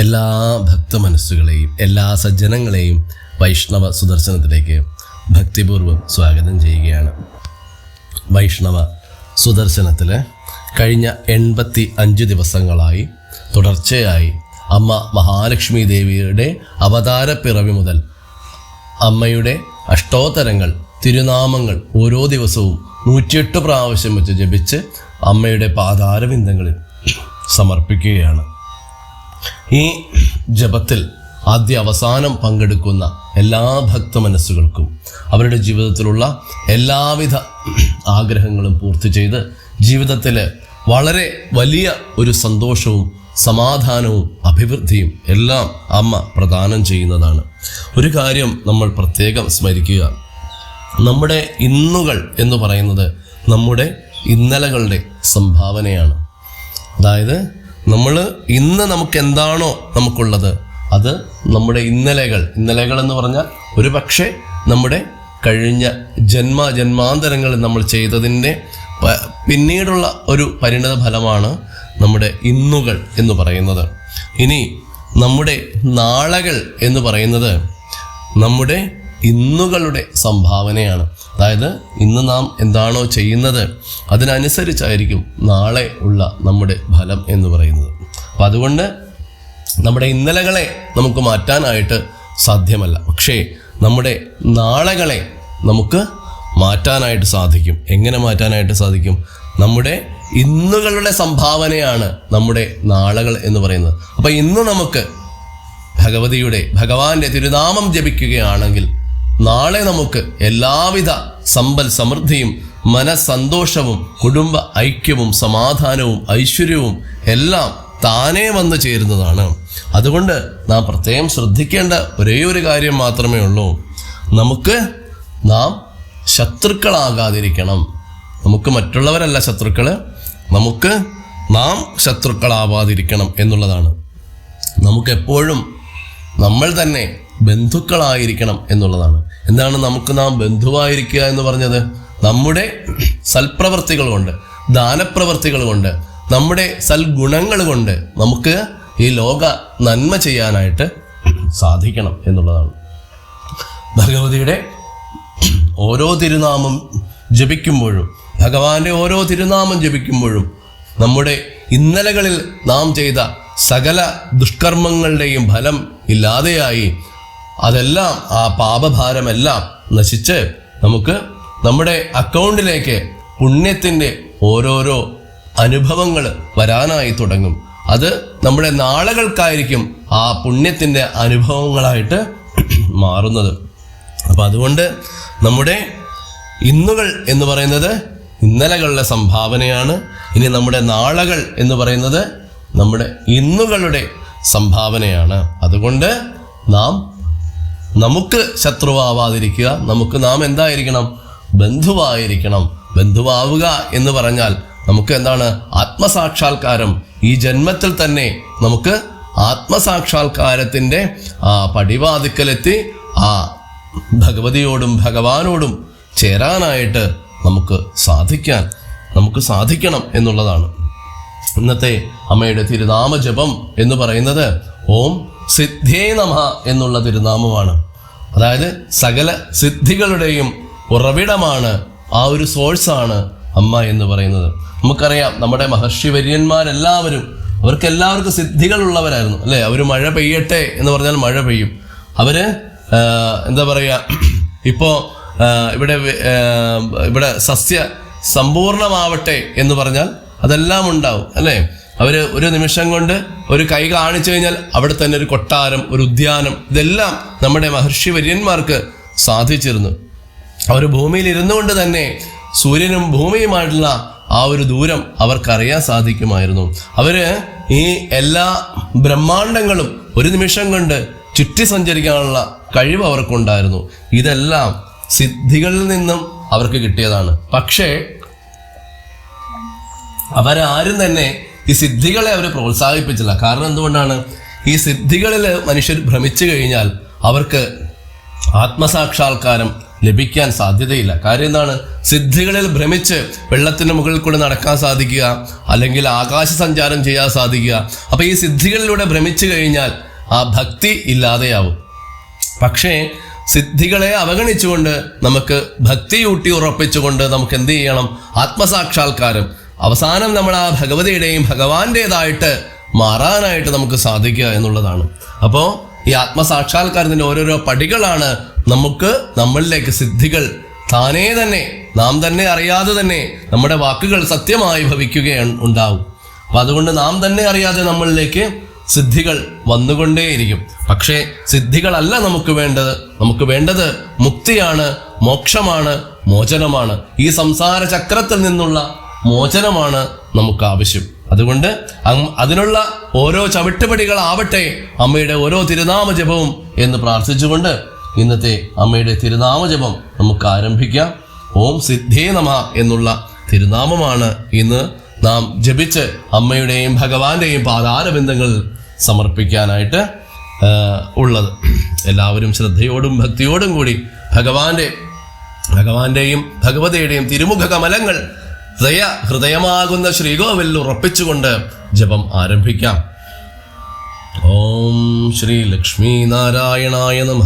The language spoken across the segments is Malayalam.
എല്ലാ ഭക്ത മനസ്സുകളെയും എല്ലാ സജ്ജനങ്ങളെയും വൈഷ്ണവ സുദർശനത്തിലേക്ക് ഭക്തിപൂർവം സ്വാഗതം ചെയ്യുകയാണ്. വൈഷ്ണവ സുദർശനത്തിൽ കഴിഞ്ഞ എൺപത്തി അഞ്ച് ദിവസങ്ങളായി തുടർച്ചയായി അമ്മ മഹാലക്ഷ്മി ദേവിയുടെ അവതാരപ്പിറവി മുതൽ അമ്മയുടെ അഷ്ടോത്തരങ്ങൾ തിരുനാമങ്ങൾ ഓരോ ദിവസവും നൂറ്റിയെട്ട് പ്രാവശ്യം വെച്ച് ജപിച്ച് അമ്മയുടെ പാതാരവിന്ദങ്ങളിൽ സമർപ്പിക്കുകയാണ്. ഈ ജപത്തിൽ ആദ്യ അവസാനം പങ്കെടുക്കുന്ന എല്ലാ ഭക്ത മനസ്സുകൾക്കും അവരുടെ ജീവിതത്തിലുള്ള എല്ലാവിധ ആഗ്രഹങ്ങളും പൂർത്തി ചെയ്ത് ജീവിതത്തിൽ വളരെ വലിയ ഒരു സന്തോഷവും സമാധാനവും അഭിവൃദ്ധിയും എല്ലാം അമ്മ പ്രദാനം ചെയ്യുന്നതാണ്. ഒരു കാര്യം നമ്മൾ പ്രത്യേകം സ്മരിക്കുക. നമ്മുടെ ഇന്നുകൾ എന്ന് പറയുന്നത് നമ്മുടെ ഇന്നലകളുടെ സംഭാവനയാണ്. അതായത് നമ്മൾ ഇന്ന് നമുക്ക് എന്താണോ നമുക്കുള്ളത്? അത് നമ്മുടെ ഇന്നലകൾ. ഇന്നലകൾ എന്ന് പറഞ്ഞാൽ ഒരു പക്ഷേ നമ്മുടെ കഴിഞ്ഞ ജന്മ ജന്മാന്തരങ്ങളിൽ നമ്മൾ ചെയ്തതിന്റെ പിന്നീടുള്ള ഒരു പരിണിത ഫലമാണ് നമ്മുടെ ഇന്നുകൾ എന്ന് പറയുന്നത്. ഇനി നമ്മുടെ നാളകൾ എന്ന് പറയുന്നത് നമ്മുടെ ഇന്നുകളുടെ സംഭാവനയാണ്. അതായത് ഇന്ന് നാം എന്താണോ ചെയ്യുന്നത് അതിനനുസരിച്ചായിരിക്കും നാളെ ഉള്ള നമ്മുടെ ഫലം എന്ന് പറയുന്നത്. അപ്പം അതുകൊണ്ട് നമ്മുടെ ഇന്നലകളെ നമുക്ക് മാറ്റാനായിട്ട് സാധ്യമല്ല. പക്ഷേ നമ്മുടെ നാളകളെ നമുക്ക് മാറ്റാനായിട്ട് സാധിക്കും. എങ്ങനെ മാറ്റാനായിട്ട് സാധിക്കും? നമ്മുടെ ഇന്നുകളുടെ സംഭാവനയാണ് നമ്മുടെ നാളകൾ എന്ന് പറയുന്നത്. അപ്പം ഇന്ന് നമുക്ക് ഭഗവതിയുടെ ഭഗവാന്റെ തിരുനാമം ജപിക്കുകയാണെങ്കിൽ നാളെ നമുക്ക് എല്ലാവിധ സമ്പൽ സമൃദ്ധിയും മനസ്സന്തോഷവും കുടുംബ ഐക്യവും സമാധാനവും ഐശ്വര്യവും എല്ലാം താനേ വന്നു ചേരുന്നതാണ്. അതുകൊണ്ട് നാം പ്രത്യേകം ശ്രദ്ധിക്കേണ്ട ഒരേ ഒരു കാര്യം മാത്രമേ ഉള്ളൂ. നമുക്ക് നാം ശത്രുക്കളാകാതിരിക്കണം. നമുക്ക് മറ്റുള്ളവരല്ല ശത്രുക്കൾ നമുക്ക് നാം ശത്രുക്കളാവാതിരിക്കണം എന്നുള്ളതാണ്. നമുക്കെപ്പോഴും നമ്മൾ തന്നെ ബന്ധുക്കളായിരിക്കണം എന്നുള്ളതാണ്. എന്താണ് നമുക്ക് നാം ബന്ധുവായിരിക്കുക എന്ന് പറഞ്ഞത്? നമ്മുടെ സൽപ്രവർത്തികൾ കൊണ്ട് ദാനപ്രവർത്തികൾ കൊണ്ട് നമ്മുടെ സൽഗുണങ്ങൾ കൊണ്ട് നമുക്ക് ഈ ലോക നന്മ ചെയ്യാനായിട്ട് സാധിക്കണം എന്നുള്ളതാണ്. ഭഗവതിയുടെ ഓരോ തിരുനാമം ജപിക്കുമ്പോഴും ഭഗവാന്റെ ഓരോ തിരുനാമം ജപിക്കുമ്പോഴും നമ്മുടെ ഇന്നലകളിൽ നാം ചെയ്ത സകല ദുഷ്കർമ്മങ്ങളുടെയും ഫലം ഇല്ലാതെയായി അതെല്ലാം ആ പാപഭാരമെല്ലാം നശിച്ച് നമുക്ക് നമ്മുടെ അക്കൗണ്ടിലേക്ക് പുണ്യത്തിന്റെ ഓരോരോ അനുഭവങ്ങൾ വരാനായി തുടങ്ങും. അത് നമ്മുടെ നാളുകൾക്കായിരിക്കും ആ പുണ്യത്തിന്റെ അനുഭവങ്ങളായിട്ട് മാറുന്നത്. അപ്പം അതുകൊണ്ട് നമ്മുടെ ഇന്നുകൾ എന്ന് പറയുന്നത് ഇന്നലകളുടെ സംഭാവനയാണ്. ഇനി നമ്മുടെ നാളകൾ എന്ന് പറയുന്നത് നമ്മുടെ ഇന്നുകളുടെ സംഭാവനയാണ്. അതുകൊണ്ട് നാം നമുക്ക് ശത്രുവാവാതിരിക്കുക. നമുക്ക് നാം എന്തായിരിക്കണം? ബന്ധുവായിരിക്കണം. ബന്ധുവാവുക എന്ന് പറഞ്ഞാൽ നമുക്ക് എന്താണ്? ആത്മസാക്ഷാത്കാരം ഈ ജന്മത്തിൽ തന്നെ നമുക്ക് ആത്മസാക്ഷാത്കാരത്തിന്റെ ആ പടിവാതിക്കലെത്തി ആ ഭഗവതിയോടും ഭഗവാനോടും ചേരാനായിട്ട് നമുക്ക് സാധിക്കാൻ നമുക്ക് സാധിക്കണം എന്നുള്ളതാണ്. ഇന്നത്തെ അമ്മയുടെ തിരുനാമ ജപം എന്ന് പറയുന്നത് ഓം സിദ്ധേ നമ എന്നുള്ള തിരുനാമമാണ്. അതായത് സകല സിദ്ധികളുടെയും ഉറവിടമാണ് ആ ഒരു സോഴ്സാണ് അമ്മ എന്ന് പറയുന്നത്. നമുക്കറിയാം നമ്മുടെ മഹർഷി വര്യന്മാരെല്ലാവരും അവർക്ക് എല്ലാവർക്കും സിദ്ധികളുള്ളവരായിരുന്നു അല്ലേ? അവർ മഴ പെയ്യട്ടെ എന്ന് പറഞ്ഞാൽ മഴ പെയ്യും. അവർ എന്താ പറയുക ഇപ്പോൾ ഇവിടെ ഇവിടെ സസ്യ സമ്പൂർണമാവട്ടെ എന്ന് പറഞ്ഞാൽ അതെല്ലാം ഉണ്ടാവും അല്ലേ? അവർ ഒരു നിമിഷം കൊണ്ട് ഒരു കൈ കാണിച്ചു കഴിഞ്ഞാൽ അവിടെ തന്നെ ഒരു കൊട്ടാരം ഒരു ഉദ്യാനം ഇതെല്ലാം നമ്മുടെ മഹർഷി വര്യന്മാർക്ക് സാധിച്ചിരുന്നു. അവർ ഭൂമിയിൽ ഇരുന്നു കൊണ്ട് തന്നെ സൂര്യനും ഭൂമിയുമായിട്ടുള്ള ആ ഒരു ദൂരം അവർക്കറിയാൻ സാധിക്കുമായിരുന്നു. അവർ ഈ എല്ലാ ബ്രഹ്മാണ്ടങ്ങളും ഒരു നിമിഷം കൊണ്ട് ചുറ്റി സഞ്ചരിക്കാനുള്ള കഴിവ് അവർക്കുണ്ടായിരുന്നു. ഇതെല്ലാം സിദ്ധികളിൽ നിന്നും അവർക്ക് കിട്ടിയതാണ്. പക്ഷേ അവരാരും തന്നെ ഈ സിദ്ധികളെ അവർ പ്രോത്സാഹിപ്പിച്ചില്ല. കാരണം എന്തുകൊണ്ടാണ്? ഈ സിദ്ധികളിൽ മനുഷ്യർ ഭ്രമിച്ചു കഴിഞ്ഞാൽ അവർക്ക് ആത്മസാക്ഷാത്കാരം ലഭിക്കാൻ സാധ്യതയില്ല. കാര്യം എന്താണ്? സിദ്ധികളിൽ ഭ്രമിച്ച് വെള്ളത്തിന് മുകളിൽ കൂടെ നടക്കാൻ സാധിക്കുക അല്ലെങ്കിൽ ആകാശ സഞ്ചാരം ചെയ്യാൻ സാധിക്കുക. അപ്പൊ ഈ സിദ്ധികളിലൂടെ ഭ്രമിച്ചു കഴിഞ്ഞാൽ ആ ഭക്തി ഇല്ലാതെയാവും. പക്ഷേ സിദ്ധികളെ അവഗണിച്ചുകൊണ്ട് നമുക്ക് ഭക്തിയൂട്ടി ഉറപ്പിച്ചുകൊണ്ട് നമുക്ക് എന്ത് ചെയ്യണം? ആത്മസാക്ഷാത്കാരം അവസാനം നമ്മൾ ആ ഭഗവതിയുടെയും ഭഗവാന്റേതായിട്ട് മാറാനായിട്ട് നമുക്ക് സാധിക്കുക എന്നുള്ളതാണ്. അപ്പോൾ ഈ ആത്മസാക്ഷാത്കാരത്തിന്റെ ഓരോരോ പടികളാണ് നമുക്ക് നമ്മളിലേക്ക് സിദ്ധികൾ താനേ തന്നെ നാം തന്നെ അറിയാതെ തന്നെ നമ്മുടെ വാക്കുകൾ സത്യമായി ഭവിക്കുകയാണ് ഉണ്ടാവും. അപ്പൊ അതുകൊണ്ട് നാം തന്നെ അറിയാതെ നമ്മളിലേക്ക് സിദ്ധികൾ വന്നുകൊണ്ടേയിരിക്കും. പക്ഷേ സിദ്ധികളല്ല നമുക്ക് വേണ്ടത്. നമുക്ക് വേണ്ടത് മുക്തിയാണ് മോക്ഷമാണ് മോചനമാണ്. ഈ സംസാര ചക്രത്തിൽ നിന്നുള്ള മോചനമാണ് നമുക്ക് ആവശ്യം അതുകൊണ്ട് അതിനുള്ള ഓരോ ചവിട്ടുപടികളാവട്ടെ അമ്മയുടെ ഓരോ തിരുനാമ ജപവും എന്ന് പ്രാർത്ഥിച്ചുകൊണ്ട് ഇന്നത്തെ അമ്മയുടെ തിരുനാമ ജപം നമുക്ക് ആരംഭിക്കാം ഓം സിദ്ധേ നമ എന്നുള്ള തിരുനാമമാണ് ഇന്ന് നാം ജപിച്ച് അമ്മയുടെയും ഭഗവാന്റെയും പാതാരബന്ധങ്ങളിൽ സമർപ്പിക്കാനായിട്ട് ഉള്ളത്. എല്ലാവരും ശ്രദ്ധയോടും ഭക്തിയോടും കൂടി ഭഗവാന്റെ ഭഗവാന്റെയും ഭഗവതിയുടെയും തിരുമുഖ കമലങ്ങൾ ഹൃദയ ഹൃദയമാകുന്ന ശ്രീകോവിൽ ഉറപ്പിച്ചുകൊണ്ട് ജപം ആരംഭിക്കാം. ഓം ശ്രീ ലക്ഷ്മി നാരായണായ നമ.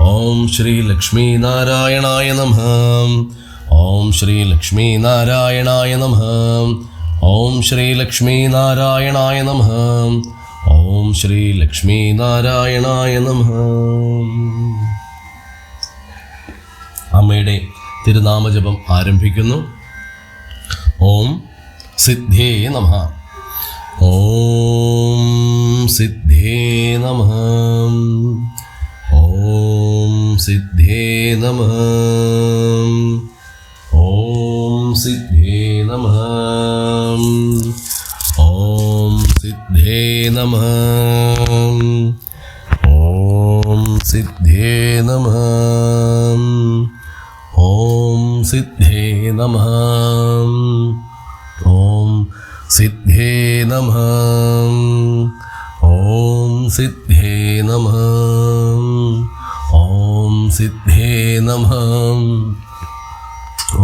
ഓം ശ്രീ ലക്ഷ്മി നാരായണായ നമ. ഓം ശ്രീ ലക്ഷ്മി നാരായണായ നമ. ഓം ശ്രീ ലക്ഷ്മി നാരായണായ നമ. ഓം ശ്രീ ലക്ഷ്മി നാരായണായ നമ. അമ്മയുടെ തിരുനാമജപം ആരംഭിക്കുന്നു. ఓం సిద్ధే నమ ఓం సిద్ధే నమ ఓం సిద్ధే నమ ఓం సిద్ధే నమ ఓం సిద్ధే నమ ఓం సిద్ధే నమ ఓం सिद्धे नमः ॐ सिद्धे नमः ॐ सिद्धे नमः ॐ सिद्धे नमः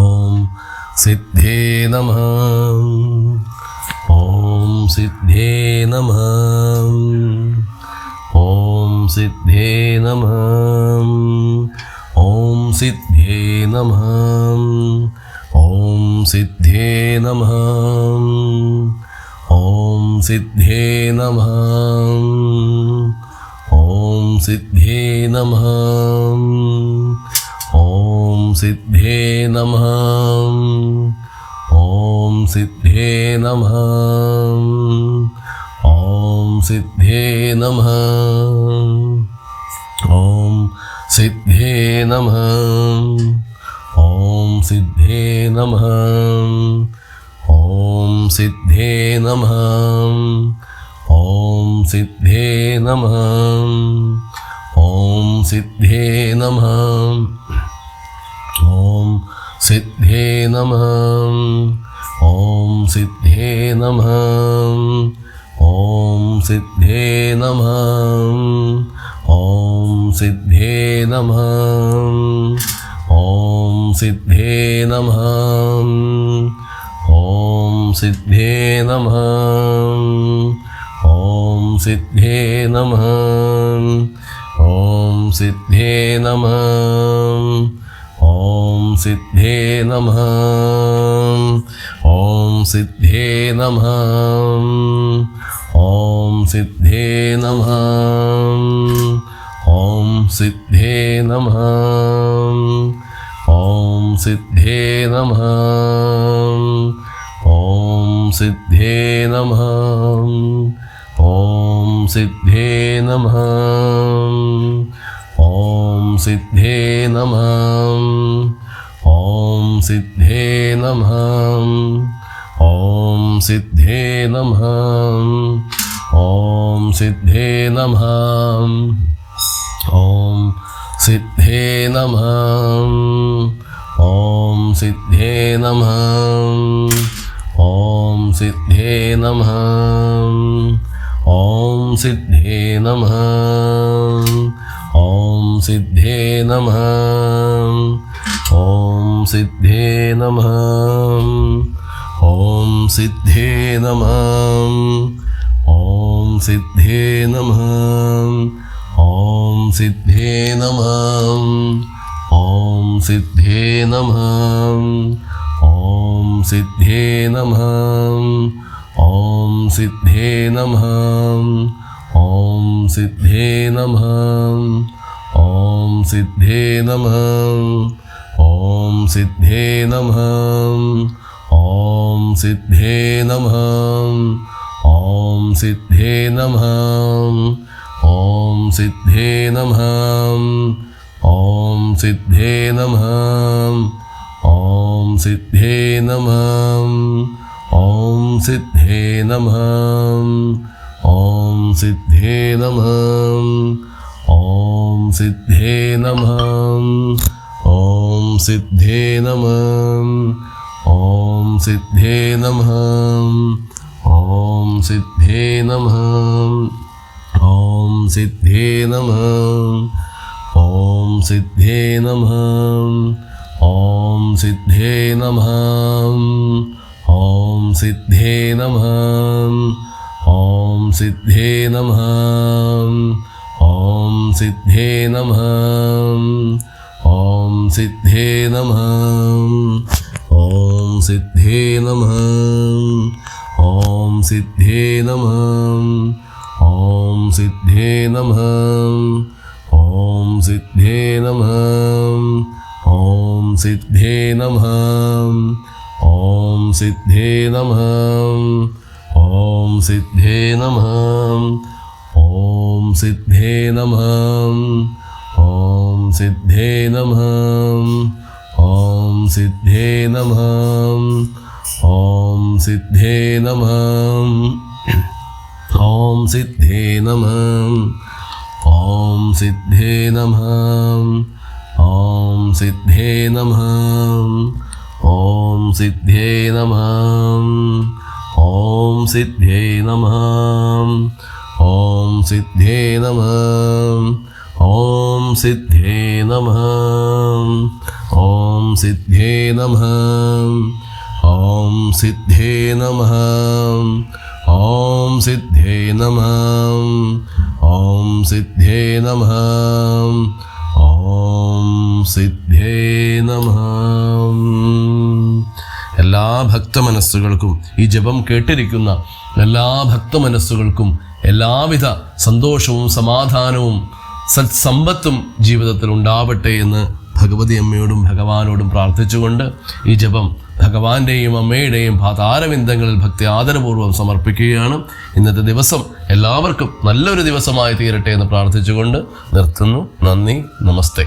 ॐ सिद्धे नमः ॐ सिद्धे नमः ॐ सिद्धे नमः सिद्धे नमः। ॐ सिद्धे नमः। ॐ सिद्धे नमः। ॐ सिद्धे नमः। ॐ सिद्धे नमः। ॐ सिद्धे नमः। ॐ सिद्धे नमः। ॐ सिद्धे नमः ॐ सिद्धे नमः ॐ सिद्धे नमः ॐ सिद्धे नमः ॐ सिद्धे नमः ॐ सिद्धे नमः ॐ सिद्धे नमः ॐ सिद्धे नमः सिद्धे नमः ॐ सिद्धे नमः ॐ सिद्धे नमः ॐ सिद्धे नमः ॐ सिद्धे नमः ॐ सिद्धे नमः ॐ सिद्धे नमः ॐ सिद्धे नमः ॐ सिद्धे नमः। ॐ सिद्धे नमः। ॐ सिद्धे नमः। ॐ सिद्धे नमः। ॐ सिद्धे नमः। ॐ सिद्धे नमः। ॐ सिद्धे नमः। ॐ सिद्धे नमः। ॐ सिद्धे नमः ॐ सिद्धे नमः ॐ सिद्धे नमः ॐ सिद्धे नमः ॐ सिद्धे नमः ॐ सिद्धे नमः ॐ सिद्धे नमः ॐ सिद्धे नमः ॐ सिद्धे नमः। ॐ सिद्धे नमः। ॐ सिद्धे नमः। ॐ सिद्धे नमः। ॐ सिद्धे नमः। ॐ सिद्धे नमः। ॐ सिद्धे नमः। ॐ सिद्धे नमः। ॐ सिद्धे नमः। ॐ सिद्धे नमः। ॐ सिद्धे नमः। ॐ सिद्धे नमः। ॐ सिद्धे नमः। ॐ सिद्धे नमः। ॐ सिद्धे नमः। ॐ सिद्धे नमः। ॐ सिद्धे नमः। ॐ सिद्धे नमः। ॐ सिद्धे नमः। ॐ सिद्धे नमः। ॐ सिद्धे नमः। ॐ सिद्धे नमः। ॐ सिद्धे नमः। ॐ सिद्धे नमः। ॐ सिद्धे नमः। ॐ सिद्धे नमः। ॐ सिद्धे नमः। ॐ सिद्धे नमः। ॐ सिद्धे नमः। ॐ सिद्धे नमः। ॐ सिद्धे नमः। ॐ सिद्धे नमः। ॐ सिद्धे नमः। ॐ सिद्धे नमः। ॐ सिद्धे नमः। ॐ सिद्धे नमः। ॐ सिद्धे नमः ॐ सिद्धे नमः ॐ सिद्धे नमः ॐ सिद्धे नमः ॐ सिद्धे नमः ॐ सिद्धे नमः ॐ सिद्धे नमः ॐ सिद्धे नमः ॐ सिद्धे नमः ഓം സിദ്ധേ നമ. ഓം സിദ്ധേ നമ. ഓം സിദ്ധേ നമ. എല്ലാ ഭക്ത മനസ്സുകൾക്കും ഈ ജപം കേട്ടിരിക്കുന്ന എല്ലാ ഭക്ത മനസ്സുകൾക്കും എല്ലാവിധ സന്തോഷവും സമാധാനവും സത്സമ്പത്തും ജീവിതത്തിൽ ഉണ്ടാവട്ടെ എന്ന് ഭഗവതി അമ്മയോടും ഭഗവാനോടും പ്രാർത്ഥിച്ചുകൊണ്ട് ഈ ജപം ഭഗവാന്റെയും അമ്മയുടെയും പാതാരവിന്ദങ്ങളിൽ ഭക്തി ആദരപൂർവം സമർപ്പിക്കുകയാണ്. ഇന്നത്തെ ദിവസം എല്ലാവർക്കും നല്ലൊരു ദിവസമായി തീരട്ടെ എന്ന് പ്രാർത്ഥിച്ചുകൊണ്ട് നിർത്തുന്നു. നന്ദി നമസ്തേ.